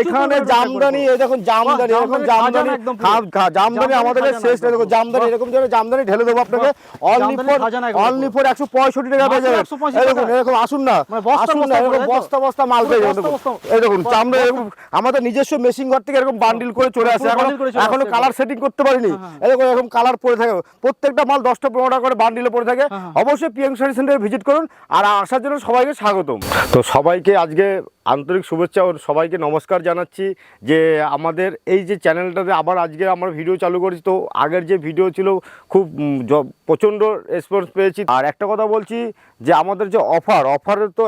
এখানে জামদানি এই দেখুন জামদানি এরকম জামদানি জামদানি। হ্যাঁ, আমাদের শেষ নেই। দেখুন জামদানি এরকম যেন জামদানি ঢেলে দেবো আপনাকে। অনলি ফর অনলি ফর একশো পঁয়ষট্টি টাকা পেয়ে মাত্র যাবেন 165 এই দেখুন টাকা। এরকম আসুন না। মানে আসুন না এরকম? বস্তা বস্তা মাল পেয়ে যাবেন। এই দেখুন এরকম আমাদের নিজস্ব মেশিন ঘর থেকে এরকম বান্ডিল করে চলে আসে। এখনও এখনও কালার সেটিং করতে পারিনি। এরকম এরকম কালার পরে থাকে। প্রত্যেকটা মাল দশটা পনেরো করে বান্ডিলে পড়ে থাকে। হ্যাঁ, অবশ্যই পিএম শাড়ি সেন্টারে ভিজিট করুন। আর আসার জন্য সবাইকে স্বাগতম। তো সবাইকে আজকে আন্তরিক শুভেচ্ছা ও সবাইকে নমস্কার জানাচ্ছি যে আমাদের এই যে চ্যানেলটাতে আবার আজকে আমরা ভিডিও চালু করেছি, তো আগের যে ভিডিও ছিল খুব প্রচণ্ড রেসপন্স পেয়েছি। আর একটা কথা বলছি যে আমাদের যে অফার অফারের তো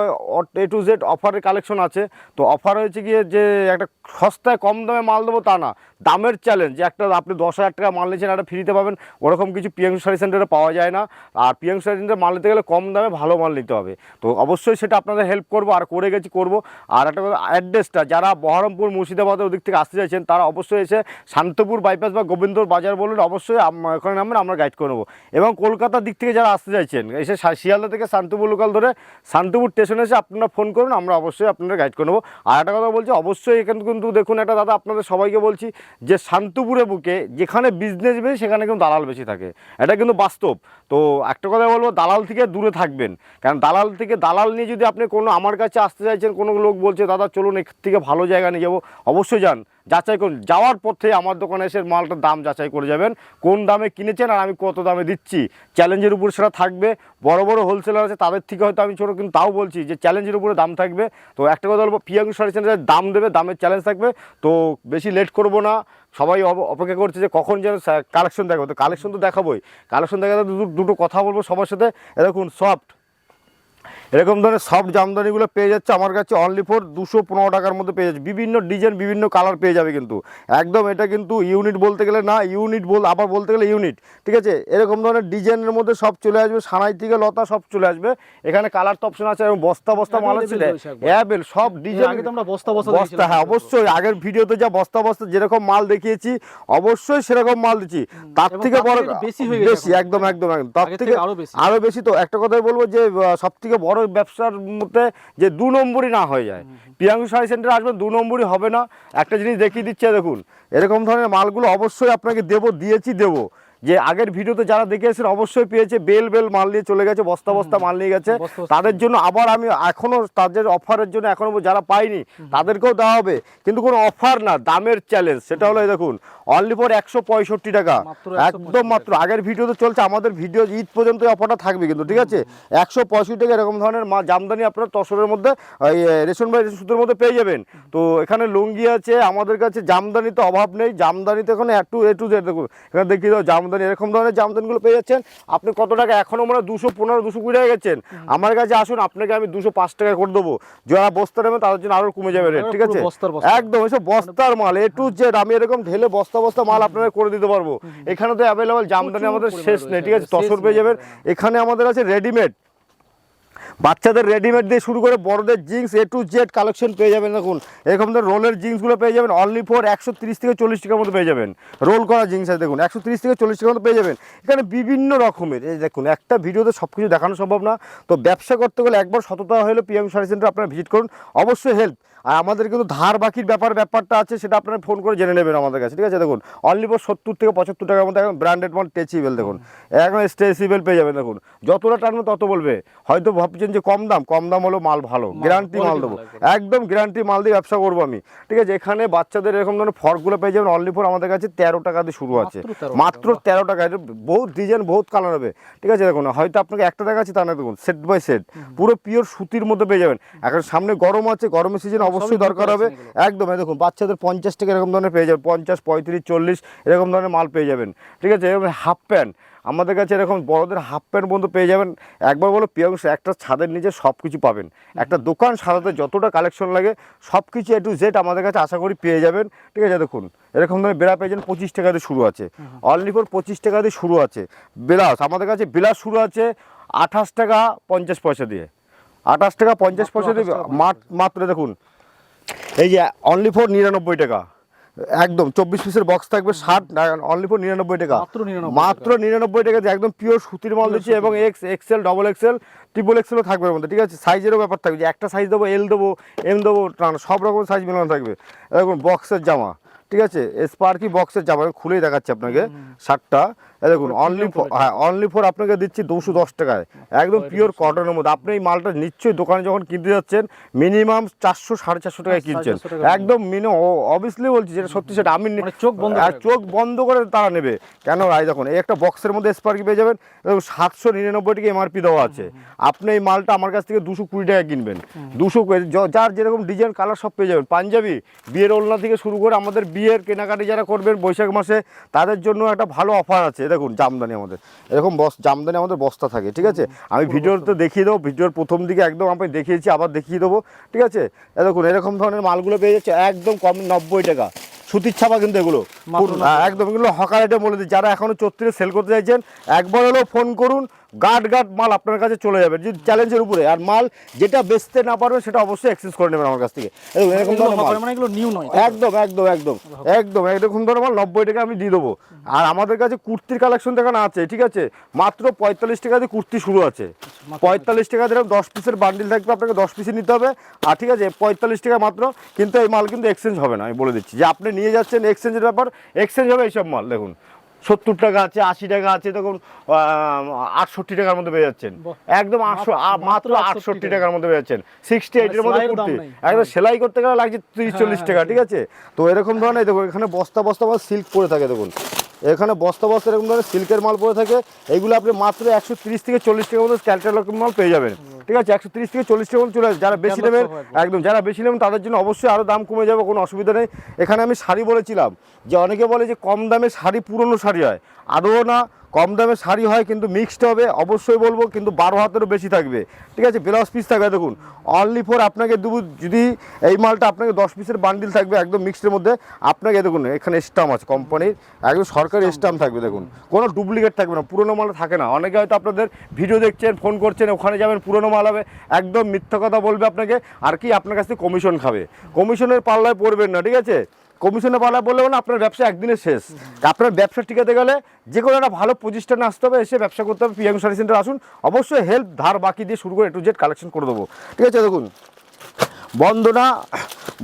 এ টু জেড অফারের কালেকশন আছে, তো অফার হয়েছে গিয়ে যে একটা সস্তায় কম দামে মাল দেবো তা না, দামের চ্যালেঞ্জ যে একটা আপনি দশ হাজার টাকা মাল নিয়েছেন, একটা ফ্রিতে পাবেন, ওরকম কিছু পিএম শাড়ি সেন্টারে পাওয়া যায় না। আর পিএম শাড়ি সেন্টারে মাল নিতে গেলে কম দামে ভালো মাল নিতে হবে। তো অবশ্যই সেটা আপনাদের হেল্প করব, আর করে গেছি করব। আর একটা কথা অ্যাড্রেসটা যারা বহরমপুর মুর্শিদাবাদের ওদিক থেকে আসতে চাইছেন, তারা অবশ্যই এসে শান্তপুর বাইপাস বা গোবিন্দর বাজার বলুন, অবশ্যই ওখানে নামবেন, আমরা গাইড করে নেব। এবং কলকাতার দিক থেকে যারা আসতে চাইছেন, এসে শিয়ালদা থেকে শান্তপুর লোকাল ধরে শান্তপুর স্টেশনে এসে আপনারা ফোন করুন, আমরা অবশ্যই আপনারা গাইড করে নেব। আর একটা কথা বলছি, অবশ্যই এখানে কিন্তু দেখুন, একটা দাদা আপনাদের সবাইকে বলছি যে শান্তপুরে বুকে যেখানে বিজনেস বেশি, সেখানে কিন্তু দালাল বেশি থাকে। এটা কিন্তু বাস্তব। তো একটা কথা বলব, দালাল থেকে দূরে থাকবেন। কারণ দালাল থেকে দালাল নিয়ে যদি আপনি কোনো আমার কাছে আসতে চাইছেন, কোনো লোক বলছে, দাদা, চলুন এর থেকে ভালো জায়গা নিয়ে যাব। অবশ্যই যান। যাচাই করুন। যাওয়ার পথে আমার দোকানে এসে মালটার দাম যাচাই করে যাবেন। কোন দামে কিনেছেন আর আমি কত দামে দিচ্ছি? চ্যালেঞ্জের উপর সেটা থাকবে। বড় বড় হোলসেলার আছে, তাদের থেকে হয়তো আমি ছোটো, কিন্তু তাও বলছি যে, চ্যালেঞ্জের উপরে দাম থাকবে। তো একটা কথা বলব পিয়াঙ্গু সাড়ে সেন্টারে দাম দেবে, দামের চ্যালেঞ্জ থাকবে। তো বেশি লেট করব না। সবাই অপ- অপেক্ষা করছে যে, কখন যেন কালেকশন দেখাবো। তো কালেকশন তো দেখাবোই। কালেকশন দেখাতে দুটো- কথা বলব সবার সাথে। এ দেখুন সফট এরকম ধরনের সফট জামদানিগুলো পেয়ে যাচ্ছে। আমার কাছে অনলি ফর দুশো পনেরো টাকার মধ্যে পেয়ে যাচ্ছে। বিভিন্ন ডিজাইন বিভিন্ন কালার পেয়ে যাবে কিন্তু। একদম এটা কিন্তু ইউনিট বলতে গেলে না ইউনিট বল আবার বলতে গেলে ইউনিট ঠিক আছে? এরকম ধরনের ডিজাইনের মধ্যে সব চলে আসবে। সানাই থেকে লতা সব চলে আসবে। এখানে কালার তো অপশন আছে। এবং বস্তা বস্তা মাল আছে একবার। সব ডিজাইন বস্তা বস্তা বস্তা হ্যাঁ অবশ্যই। আগের ভিডিওতে যা বস্তা বস্তা যেরকম মাল দেখিয়েছি অবশ্যই সেরকম মাল দিচ্ছি। তার থেকে বড় বেশি হয়ে বেশি একদম একদম একদম। তার থেকে থেকে আরও বেশি। আরও বেশি তো। একটা কথাই বলব যে সব থেকে বড় ব্যবসার মধ্যে যে দু নম্বরই না হয়ে যায়। পিয়াংশু সাই সেন্টারে আসবেন দু নম্বরই হবে না। একটা জিনিস দেখিয়ে দিচ্ছে দেখুন এরকম ধরনের মালগুলো অবশ্যই আপনাকে দেব দিয়েছি দেবো। যে আগের ভিডিওতে যারা দেখেছেন অবশ্যই পেয়েছে। বেল বেল মাল নিয়ে চলে গেছে বস্তা বস্তা মাল নিয়ে গেছে। তাদের জন্য আবার আমি এখনও তাদের অফারের জন্য এখনও যারা পাইনি তাদেরকেও দেওয়া হবে। কিন্তু কোনো অফার না দামের চ্যালেঞ্জ সেটা হলো দেখুন অনলি ফর একশো পঁয়ষট্টি টাকা। একদম মাত্র। আগের ভিডিওতে চলছে আমাদের ভিডিও ঈদ পর্যন্ত অফারটা থাকবে কিন্তু ঠিক আছে? একশো পঁয়ষট্টি টাকা এরকম ধরনের মা জামদানি আপনার তসরের মধ্যে রেশন বাই সুতোর মধ্যে পেয়ে যাবেন। তো এখানে লুঙ্গি আছে আমাদের কাছে জামদানি তো অভাব নেই। জামদানিতে এখানে একটু এ টু জেড দেখুন। এখানে দেখিয়ে দাও জামদানি এরকম ধরনের জামদানিগুলো পেয়ে যাচ্ছেন। আপনি কত টাকা? এখনও মানে দুশো পনেরো দুশো কুড়ি টাকা গেছেন। আমার কাছে আসুন আপনাকে আমি দুশো পাঁচ টাকায় করে দেবো। যারা বস্তা নেবেন তাদের জন্য আরও কমে যাবে রেট ঠিক আছে? একদম এসব বস্তার মাল এ টু জেড আমি এরকম ঢেলে বস্তা বস্তা মাল আপনারা করে দিতে পারব। এখানে তো অ্যাভেলেবল জামদানি আমাদের শেষ নেই ঠিক আছে? তসর পেয়ে যাবেন। এখানে আমাদের আছে রেডিমেড বাচ্চাদের রেডিমেড দিয়ে শুরু করে বড়দের jeans A to Z collection পেয়ে যাবেন দেখুন। এরকম ধরনের রোলের জিন্সগুলো পেয়ে যাবেন অনলি ফোর একশো তিরিশ থেকে চল্লিশ টাকার মধ্যে পেয়ে যাবেন। রোল করা জিন্স আছে দেখুন, একশো তিরিশ থেকে চল্লিশ টাকার মধ্যে পেয়ে যাবেন। এখানে বিভিন্ন রকমের, এই দেখুন, একটা ভিডিওতে সব কিছু দেখানো সম্ভব না। তো ব্যবসা করতে গেলে একবার সততা হলে পিএম শাড়ি সেন্টার আপনারা ভিজিট করুন। অবশ্যই হেল্প আর আমাদের কিন্তু ধার বাকির ব্যাপার, ব্যাপারটা আছে, সেটা আপনারা ফোন করে জেনে নেবেন আমাদের কাছে, ঠিক আছে? দেখুন অনলি ফোর সত্তর থেকে পঁচাত্তর টাকার মধ্যে এখন ব্র্যান্ডেড মাল টেচিবেল দেখুন। এখন স্টেচিবেল পেয়ে যাবেন, দেখুন। যতটা টানবে তত বলবে। হয়তো ভাবছেন যে কম দাম কম দাম হলো মাল ভালো গ্যারান্টি মাল দেবো। একদম। গ্যারান্টি মাল দিয়ে ব্যবসা করব আমি। ঠিক আছে এখানে বাচ্চাদের এরকম ধরনের ফর্কগুলো পেয়ে যাবেন অনলি ফোর আমাদের কাছে তেরো টাকা দিয়ে শুরু আছে। মাত্র 13 টাকা, মাত্র তেরো টাকা এটা বহুত ডিজাইন বহুত কালার হবে। ঠিক আছে দেখুন হয়তো আপনাকে একটা টাকা আছে তা না দেখুন সেট বাই সেট পুরো পিওর সুতির মধ্যে পেয়ে যাবেন। এখন সামনে গরম আছে গরমের সিজন অবশ্যই দরকার হবে। একদম দেখুন বাচ্চাদের পঞ্চাশ টাকা এরকম ধরনের পেয়ে যাবেন পঞ্চাশ পঁয়ত্রিশ চল্লিশ এরকম ধরনের মাল পেয়ে যাবেন। ঠিক আছে এরকম হাফ প্যান্ট আমাদের কাছে এরকম বড়দের হাফ প্যান্ট পর্যন্ত পেয়ে যাবেন। একবার বলো পিয়াংশ একটা ছাদের নিচে সব কিছু পাবেন। একটা দোকান সাজাতে যতটা কালেকশন লাগে সব কিছু এ টু জেড আমাদের কাছে আশা করি পেয়ে যাবেন। ঠিক আছে দেখুন এরকম ধরনের বেড়া পেয়ে যাবেন পঁচিশ টাকা দিয়ে শুরু আছে। অনলি ফর পঁচিশ টাকা দিয়ে শুরু আছে। বিলাস আমাদের কাছে বিলাস শুরু আছে আঠাশ টাকা পঞ্চাশ পয়সা দিয়ে। আঠাশ টাকা পঞ্চাশ পয়সা দিয়ে 28 টাকা মাত্র দেখুন এই যে অনলি ফর নিরানব্বই টাকা। একদম চব্বিশ পিসের বক্স থাকবে ষাট অনলি ফর নিরানব্বই টাকা। মাত্র 99 মাত্র নিরানব্বই টাকা যে একদম পিওর সুতির মাল দিচ্ছি এবং X XL double XL triple এক্সেলও থাকবে এর মধ্যে ঠিক আছে? সাইজেরও ব্যাপার থাকবে যে একটা সাইজ দেবো এল দেবো এম দেবো সব রকম সাইজ মেলানো থাকবে। এরকম বক্সের জামা ঠিক আছে? স্পার্কি বক্সের জামা খুলেই দেখাচ্ছি আপনাকে শার্টটা দেখুন অনলি হ্যাঁ অনলি ফর আপনাকে দিচ্ছি দুশো দশ টাকায়। একদম পিওর কটনের মধ্যে। আপনি এই মালটা নিশ্চয়ই দোকানে যখন কিনতে যাচ্ছেন মিনিমাম চারশো সাড়ে চারশো টাকায় কিনছেন। 450 টাকা একদম মিনিমাম অবভিয়াসলি বলছি যেটা সত্যি সেটা আমি মানে চোখ বন্ধ আর চোখ বন্ধ করে তারা নেবে। কেন এই দেখুন এই একটা বক্সের মধ্যে স্পার্কি পেয়ে যাবেন দেখুন সাতশো নিরানব্বই টাকা এমআরপি দেওয়া আছে। আপনি এই মালটা আমার কাছ থেকে দুশো কুড়ি টাকা কিনবেন। দুশো যার যেরকম ডিজাইন কালার সব পেয়ে যাবেন। পাঞ্জাবি বিয়ের ওলনা থেকে শুরু করে আমাদের বিয়ের কেনাকাটি যারা করবেন বৈশাখ মাসে তাদের জন্য একটা ভালো অফার আছে। এই দেখুন জামদানি আমাদের। এরকম বস জামদানি আমাদের বস্তা থাকে ঠিক আছে? আমি ভিডিওতে দেখিয়ে দেবো ভিডিওর প্রথম দিকে একদম আমি দেখিয়েছি আবার দেখিয়ে দেবো ঠিক আছে? দেখুন এরকম ধরনের মালগুলো পেয়ে যাচ্ছে একদম কম নব্বই টাকা। সুতির ছাপা কিন্তু এগুলো। হ্যাঁ, একদম এগুলো হকার এটা বলে দিই। যারা এখনও চত্রিশে সেল করতে চাইছেন একবার হলেও ফোন করুন গার্ড গার্ড মাল আপনার কাছে চলে যাবে যদি চ্যালেঞ্জের উপরে। আর মাল যেটা বেচতে না পারবে সেটা অবশ্যই এক্সচেঞ্জ করে নেবেন আমার কাছ থেকে। এরকম মানে একদম একদম একদম একদম এরকম ধরনের মাল নব্বই টাকা আমি দিয়ে দেবো। আর আমাদের কাছে কুর্তির কালেকশন দেখানো আছে ঠিক আছে? মাত্র পঁয়তাল্লিশ টাকা দিয়ে কুর্তি শুরু আছে। পঁয়তাল্লিশ টাকা দিয়ে দশ পিসের বান্ডিল থাকবে আপনাকে দশ পিসে নিতে হবে। আর ঠিক আছে পঁয়তাল্লিশ টাকা মাত্র কিন্তু এই মাল কিন্তু এক্সচেঞ্জ হবে না আমি বলে দিচ্ছি। যে আপনি নিয়ে যাচ্ছেন এক্সচেঞ্জের ব্যাপার এক্সচেঞ্জ হবে এইসব মাল দেখুন। সত্তর টাকা আছে আশি টাকা আছে তখন আটষট্টি টাকার মধ্যে পেয়ে যাচ্ছেন। একদম আটশো মাত্র আটষট্টি টাকার মধ্যে পেয়ে যাচ্ছেন। সিক্সটি এইটের মধ্যে কুর্তি। একদম সেলাই করতে গেলে লাগছে তিরিশ হ্যাঁ, চল্লিশ হ্যাঁ, টাকা ঠিক আছে? তো এরকম ধরনের দেখুন এখানে বস্তা বস্তা বা সিল্ক পরে থাকে দেখুন। এখানে বস্তা বস্তা এরকম ধরনের সিল্কের মাল পড়ে থাকে। এইগুলো আপনি মাত্র একশো তিরিশ থেকে চল্লিশ টাকার মধ্যে ক্যালটালকের মাল পেয়ে যাবেন। ঠিক আছে? একশো তিরিশ থেকে চল্লিশ টাকা মধ্যে চলে যারা বেশি নেবেন। একদম যারা বেশি নেবেন তাদের জন্য অবশ্যই আরও দাম কমে যাবে কোনো অসুবিধা নেই। এখানে আমি শাড়ি বলেছিলাম যে অনেকে বলে যে কম দামে শাড়ি পুরনো শাড়ি হয়। আদৌ না কম দামে শাড়ি হয় কিন্তু মিক্সড হবে অবশ্যই বলব কিন্তু বারো হাতেরও বেশি থাকবে। ঠিক আছে ব্লাউজ পিস থাকবে দেখুন। অনলি ফোর আপনাকে দেবো যদি এই মালটা আপনাকে দশ পিসের বান্ডিল থাকবে একদম মিক্সডের মধ্যে আপনাকে দেখুন এখানে স্টাম্প আছে কোম্পানির একদম সরকারি স্টাম্প থাকবে দেখুন। কোনো ডুপ্লিকেট থাকবে না পুরোনো মাল থাকে না। অনেকে হয়তো আপনাদের ভিডিও দেখছেন ফোন করছেন ওখানে যাবেন পুরোনো মাল হবে একদম মিথ্যা কথা বলবে আপনাকে আর কি আপনার কাছ থেকে কমিশন খাবে। কমিশনের পাল্লায় পড়বেন না ঠিক আছে? কমিশনের পাল্লায় বললে মানে আপনার ব্যবসা একদিনে শেষ। আপনার ব্যবসা টিকাতে গেলে যে কোনো একটা ভালো পজিশনে আসতে হবে এসে ব্যবসা করতে হবে পিএম সার্ভিস সেন্টার আসুন। অবশ্যই হেল্প ধার বাকি দিয়ে শুরু করে এ টু জেড কালেকশন করে দেবো। ঠিক আছে দেখুন। বন্দনা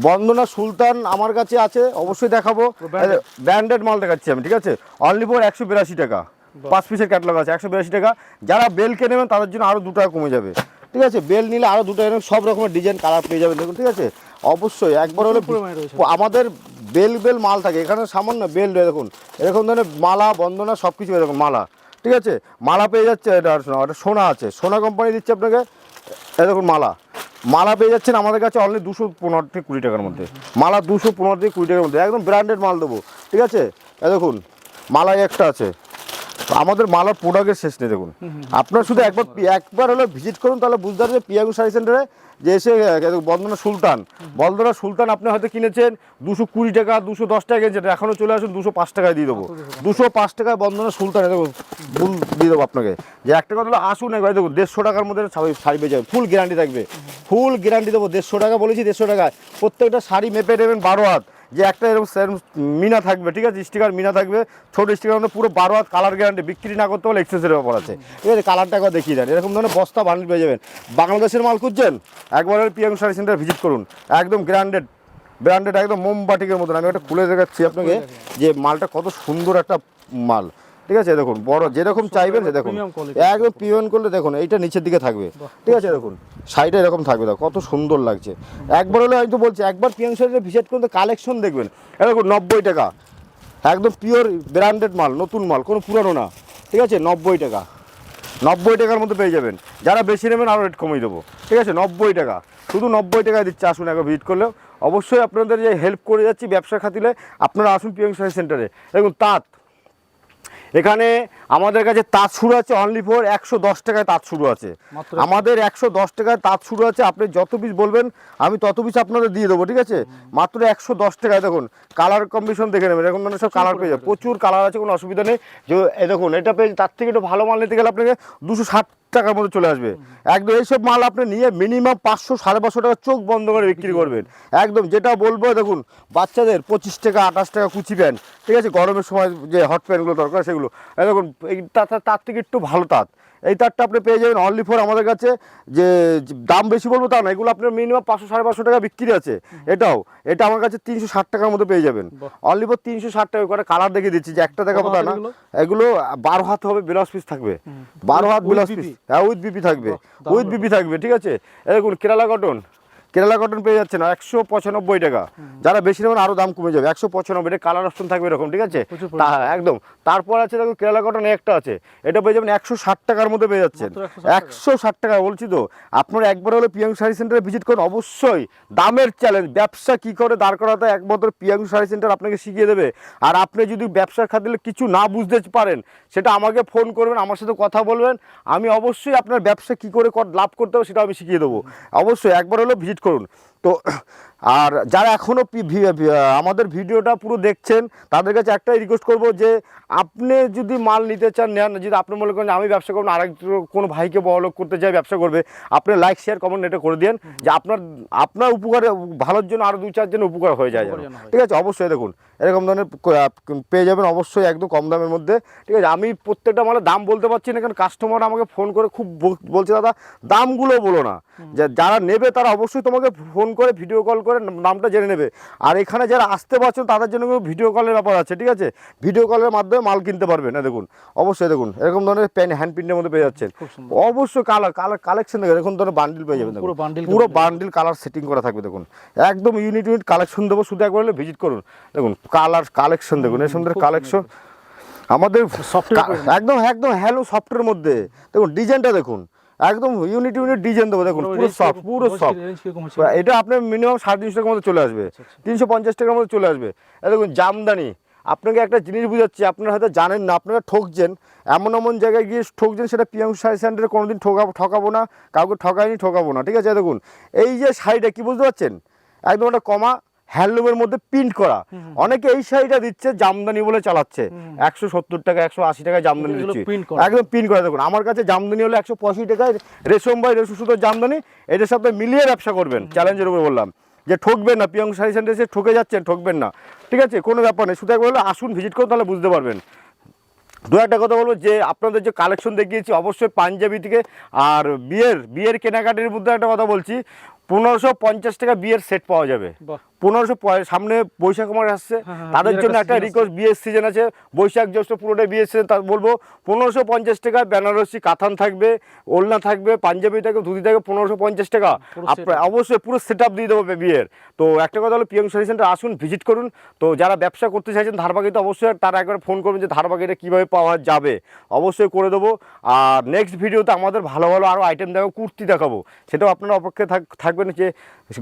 বন্দনা সুলতান আমার কাছে আছে অবশ্যই দেখাবো। ব্র্যান্ডেড মাল দেখাচ্ছি আমি ঠিক আছে? অনলি ফর একশো বিরাশি টাকা। পাঁচ পিসের ক্যাটলগ আছে একশো বিরাশি টাকা। যারা বেলকে নেবেন তাদের জন্য আরও দু টাকা কমে যাবে। ঠিক আছে বেল নিলে আরও দুটো নেবেন, সব রকমের ডিজাইন কালার পেয়ে যাবেন। দেখুন ঠিক আছে? অবশ্যই একবার হলে আমাদের বেল বেল মাল থাকে। এখানে সামান্য বেল দেখুন এরকম ধরনের মালা বন্দনা সব কিছু এরকম মালা। ঠিক আছে? মালা পেয়ে যাচ্ছে এটা এটা সোনা আছে। সোনা কোম্পানি দিচ্ছে আপনাকে দেখুন মালা। মালা পেয়ে যাচ্ছেন আমাদের কাছে অনলি দুশো পনেরো থেকে কুড়ি টাকার মধ্যে। মালা দুশো পনেরো থেকে কুড়ি টাকার মধ্যে। একদম ব্র্যান্ডেড মাল দেবো। ঠিক আছে? এই দেখুন মালাই একটা আছে। আমাদের মালার প্রোডাক্টের শেষ নেই দেখুন। আপনার শুধু একবার একবার হলে ভিজিট করুন তাহলে বুঝতে পারবেন পিয়াগু শাড়ি সেন্টারে যে এসে বন্দনা সুলতান। বন্দনা সুলতান আপনি হয়তো কিনেছেন দুশো কুড়ি টাকা দুশো দশ টাকা কিনেছেন এখনও চলে আসুন দুশো পাঁচ টাকায় দিয়ে দেবো। দুশো পাঁচ টাকায় বন্দনা সুলতান দেখুন ফুল দিয়ে দেবো আপনাকে। যে একটা কথা হলো আসুন একবার দেখুন দেড়শো টাকার মধ্যে শাড়ি শাড়ি পেয়ে যাবে ফুল গ্যারান্টি থাকবে। ফুল গ্যারান্টি দেবো দেড়শো টাকা বলেছি দেড়শো টাকায়। প্রত্যেকটা শাড়ি মেপে নেবেন বারো হাত। যে একটা এরকম সেরকম মিনা থাকবে ঠিক আছে? স্টিকার মিনা থাকবে ছোট স্টিকার মধ্যে পুরো বারো হাত কালার গ্যারান্টি বিক্রি না করতে হলে এক্সেসের ব্যাপার আছে। ঠিক আছে কালারটা একবার দেখিয়ে দেন। এরকম ধরনের বস্তা বান্ডিল পেয়ে যাবেন। বাংলাদেশের মাল খুঁজছেন? একবার পিএম সার্ভিস সেন্টার ভিজিট করুন। একদম গ্র্যান্ডেড ব্র্যান্ডেড একদম মোমবাটিকের মতন। আমি একটা খুলে দেখাচ্ছি আপনাকে যে মালটা কত সুন্দর একটা মাল। ঠিক আছে দেখুন বড় যেরকম চাইবেন দেখুন। একদম পিওন করলে দেখুন এইটা নিচের দিকে থাকবে। ঠিক আছে দেখুন সাইডে এরকম থাকবে দেখো কত সুন্দর লাগছে। একবার হলে আমি তো বলছি একবার পিএম সাইডে ভিজিট করতে কালেকশন দেখবেন। দেখুন নব্বই টাকা। একদম পিওর ব্র্যান্ডেড মাল নতুন মাল কোনো পুরানো না। ঠিক আছে নব্বই টাকা। নব্বই টাকার মধ্যে পেয়ে যাবেন। যারা বেশি নেবেন আরও রেট কমিয়ে দেবো। ঠিক আছে নব্বই টাকা। শুধু নব্বই টাকায় দিচ্ছে আসুন একবার ভিজিট করলেও। অবশ্যই আপনাদের যে হেল্প করে যাচ্ছি ব্যবসা খাতিলে আপনারা আসুন পিএম সাইড সেন্টারে দেখুন তাঁত এখানে আমাদের কাছে তাঁত শুরু আছে অনলি ফোর একশো দশ টাকায় তাঁত শুরু আছে। আমাদের একশো দশ টাকায় তাঁত শুরু আছে আপনি যত পিস বলবেন আমি তত পিস আপনাদের দিয়ে দেবো ঠিক আছে? মাত্র একশো দশ টাকায় দেখুন কালার কম্বিনেশন দেখে নেবেন এরকম মানে সব কালার পেয়ে যাবে। প্রচুর কালার আছে কোনো অসুবিধা নেই। যে দেখুন এটা পেয়ে তার থেকে একটু ভালো মাল নিতে গেলে আপনাকে দুশো ষাট টাকার মতো চলে আসবে। একদম এইসব মাল আপনি নিয়ে মিনিমাম পাঁচশো সাড়ে পাঁচশো টাকা চোখ বন্ধ করে বিক্রি করবেন। একদম যেটা বলব দেখুন বাচ্চাদের পঁচিশ টাকা আঠাশ টাকা কুচি প্যান্ট ঠিক আছে? গরমের সময় যে হট প্যান্টগুলো দরকার সেগুলো। দেখুন এই তার থেকে একটু ভালো তাঁত। এই তারটা আপনি পেয়ে যাবেন অনলি ফোর আমাদের কাছে। যে দাম বেশি বলব তা না এগুলো আপনার মিনিমাম পাঁচশো সাড়ে পাঁচশো টাকা বিক্রি আছে। এটাও এটা আমার কাছে তিনশো ষাট টাকার মধ্যে পেয়ে যাবেন। অনলি ফোর তিনশো ষাট টাকা করে কালার দেখে দিচ্ছি যে একটা দেখাবো তা না। এগুলো? বারো হাত হবে ব্লাউজ পিস থাকবে। বারো হাত বিলাস ব্লাউজ পিস হ্যাঁ উইথ বিপি থাকবে। উইথ বিপি থাকবে ঠিক আছে? এই দেখুন কেরালা কটন কেরালা কটন পেয়ে যাচ্ছে না একশো পঁচানব্বই টাকা। যারা বেশি নেবেন আরও দাম কমে যাবে। একশো পঁচানব্বই এটা কালার অপশন থাকবে এরকম ঠিক আছে? তা- একদম। তারপর আছে দেখুন কেরালা কটন একটা আছে। এটা পেয়ে যাবেন একশো ষাট টাকার মধ্যে পেয়ে যাচ্ছেন। মাত্র 160 টাকা? একশো ষাট টাকা বলছি তো। আপনারা একবার হলে পিয়াং শাড়ি সেন্টারে ভিজিট করুন। অবশ্যই দামের চ্যালেঞ্জ ব্যবসা কি করে দাঁড় করাতে একমাত্র পিয়াং শাড়ি সেন্টার আপনাকে শিখিয়ে দেবে। আর আপনি যদি ব্যবসার খাতিরে কিছু না বুঝতে পারেন সেটা আমাকে ফোন করবেন আমার সাথে কথা বলবেন। আমি অবশ্যই আপনার ব্যবসা কি করে কর- লাভ করতে হবে সেটা আমি শিখিয়ে দেবো। অবশ্যই একবার হলেও ভিজিট করুন। তো আর যারা এখনও আমাদের ভিডিওটা পুরো দেখছেন তাদের কাছে একটাই রিকোয়েস্ট করব যে আপনি যদি মাল নিতে চান নেন যদি আপনি মনে করেন আমি ব্যবসা করব আরেক কোনো ভাইকে বড়লোক করতে চাই ব্যবসা করবে আপনি লাইক শেয়ার কমেন্ট এটা করে দিন যে আপনার আপনার উপকারে ভালোর জন্য আরও দু চারজন উপকার হয়ে যায়। ঠিক আছে? অবশ্যই দেখুন এরকম ধরনের পেয়ে যাবেন অবশ্যই একদম কম দামের মধ্যে। ঠিক আছে? আমি প্রত্যেকটা মালের দাম বলতে পারছি না কারণ কাস্টমার আমাকে ফোন করে খুব বলছে দাদা দামগুলো বলো না। যে যারা নেবে তারা অবশ্যই তোমাকে ফোন করে ভিডিও কল করে নামটা জেনে নেবে। আর এখানে যারা আসতে পারছেন তাদের জন্য কিন্তু ভিডিও কলের ব্যাপার আছে ঠিক আছে? ভিডিও কলের মাধ্যমে মাল কিনতে পারবেন না দেখুন। অবশ্যই দেখুন এরকম ধরনের প্যান হ্যান্ড প্রিন্টের মধ্যে পেয়ে যাচ্ছেন। অবশ্যই কালার কালার কালেকশন দেখেন এরকম ধরনের বান্ডিল পেয়ে যাবেন। পুরো বান্ডিল কালার সেটিং করা থাকবে দেখুন। একদম ইউনিট ইউনিট কালেকশন দেবো শুধু একবার হলে ভিজিট করুন। দেখুন কালার কালেকশন দেখুন এর সুন্দর। কালেকশন আমাদের একদম একদম হ্যালো সফটের মধ্যে। দেখুন ডিজাইনটা দেখুন। একদম ইউনিট ইউনিট ডিজাইন দেবো দেখুন পুরো সফট পুরো সফট এটা আপনার মিনিমাম সাড়ে তিনশো টাকার মতো চলে আসবে তিনশো পঞ্চাশ টাকার মতো চলে আসবে। দেখুন জামদানি আপনাকে একটা জিনিস বুঝাচ্ছি আপনারা হয়তো জানেন না আপনারা ঠকছেন এমন এমন জায়গায় গিয়ে ঠকছেন সেটা পিয়াংশু শাড়ি সেন্টারে কোনোদিন ঠকাবো ঠকাবো না কাউকে ঠকায়নি ঠকাবো না ঠিক আছে? দেখুন এই যে শাড়িটা কি বুঝতে পারছেন? একদম একটা কমা হ্যান্ডলুমের মধ্যে প্রিন্ট করা। অনেকে এই শাড়িটা দিচ্ছে জামদানি বলে চালাচ্ছে। একশো সত্তর টাকা একশো আশি টাকায় জামদানি দিচ্ছে। একদম পিন করে। দেখুন আমার কাছে জামদানি হলো একশো পঁয়ষট্টি টাকায় রেশম বাই রেশম সুতোর জামদানি এটার সাথে মিলিয়ে ব্যবসা করবেন চ্যালেঞ্জের উপর বললাম। যে ঠকবেন না পিয়ং শাড়ি সেন্টারে এসে ঠকে যাচ্ছেন ঠকবেন না। ঠিক আছে? কোনো ব্যাপার নেই। শুধু একবার হলে আসুন ভিজিট করুন তাহলে বুঝতে পারবেন। দু একটা কথা বলব যে আপনাদের যে কালেকশন দেখিয়েছি অবশ্যই পাঞ্জাবি থেকে আর বিয়ের বিয়ের কেনাকাটির মধ্যে একটা কথা বলছি। পনেরোশো পঞ্চাশ টাকা বিয়ের সেট পাওয়া যাবে। পনেরোশো সামনে বৈশাখ মাস আসছে। হ্যাঁ, হ্যাঁ, তাদের জন্য একটা রিকোয়েস্ট বিয়ের সিজন আছে। বৈশাখ জ্যৈষ্ঠ পুরোটাই বিয়ের সিজন তা বলব পনেরোশো পঞ্চাশ টাকা বেনারসি কাতান থাকবে ওলনা থাকবে পাঞ্জাবি থাকবে ধুতি থাকবে পনেরোশো পঞ্চাশ টাকা। অবশ্যই পুরো সেট আপ দিয়ে দেবো বিয়ের। তো একটা কথা হলো পিএম শাড়ি সেন্টার আসুন ভিজিট করুন। তো যারা ব্যবসা করতে চাইছেন ধারবাগিতে অবশ্যই তারা একবার ফোন করবেন যে ধারবাগিটা কীভাবে পাওয়া যাবে। অবশ্যই করে দেবো। আর নেক্সট ভিডিওতে আমাদের ভালো ভালো আরও আইটেম দেখাবো কুর্তি দেখাবো। সেটাও আপনারা অপেক্ষায় থাক- থাকবেন যে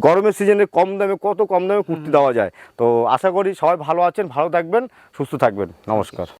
গরমের সিজনে কম দামে কত কম দামে কুর্তি দেওয়া যায়। তো আশা করি সবাই ভালো আছেন ভালো থাকবেন সুস্থ থাকবেন। নমস্কার।